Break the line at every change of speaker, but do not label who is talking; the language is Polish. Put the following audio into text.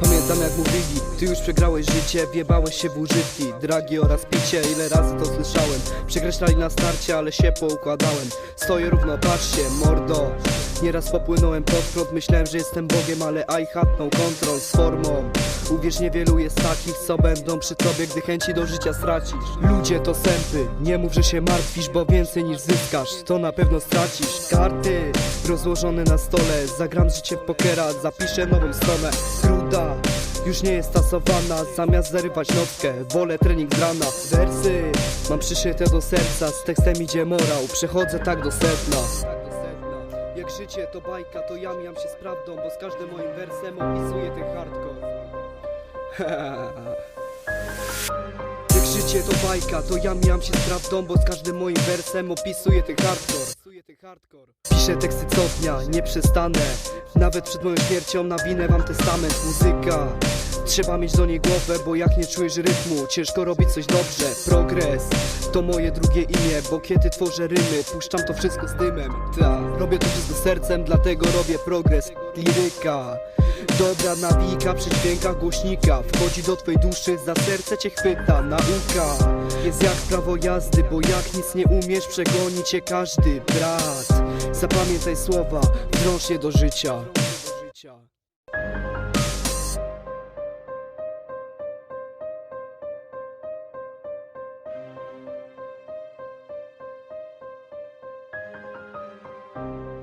Pamiętam jak mówili, ty już przegrałeś życie Wjebałeś się w używki, dragi oraz picie Ile razy to słyszałem. Przekreślali na starcie, ale się poukładałem. Stoję równo, patrzcie, mordo Nieraz popłynąłem pod prąd Myślałem, że jestem Bogiem, ale I had no control z formą. Uwierz, niewielu jest takich, co będą przy tobie Gdy chęci do życia stracisz. Ludzie to sępy, nie mów, że się martwisz Bo więcej niż zyskasz, to na pewno stracisz. Karty rozłożone na stole Zagram życie w pokera, zapiszę nową stronę. Gruda już nie jest tasowana Zamiast zarywać nockę, wolę trening z rana. Wersy mam przyszyte do serca Z tekstem idzie morał, przechodzę tak do sedna Jak życie to bajka, to ja mijam się z prawdą Bo z każdym moim wersem opisuję ten hardcore. Jak życie to bajka, to ja mijam się z prawdą Bo z każdym moim wersem opisuję ten hardcore Piszę teksty co dnia, nie przestanę. Nawet przed moją śmiercią nawinę wam testament Muzyka. Trzeba mieć do niej głowę, bo jak nie czujesz rytmu Ciężko robić coś dobrze. Progres to moje drugie imię Bo kiedy tworzę rymy, puszczam to wszystko z dymem. Ta, robię to wszystko sercem, dlatego robię progres. Liryka Dobra nawika przy dźwiękach głośnika. Wchodzi do twej duszy, za serce cię chwyta nauka. Jest jak prawo jazdy, bo jak nic nie umiesz Przegoni cię każdy brat. Zapamiętaj słowa, wdrąż je do życia. Thank you.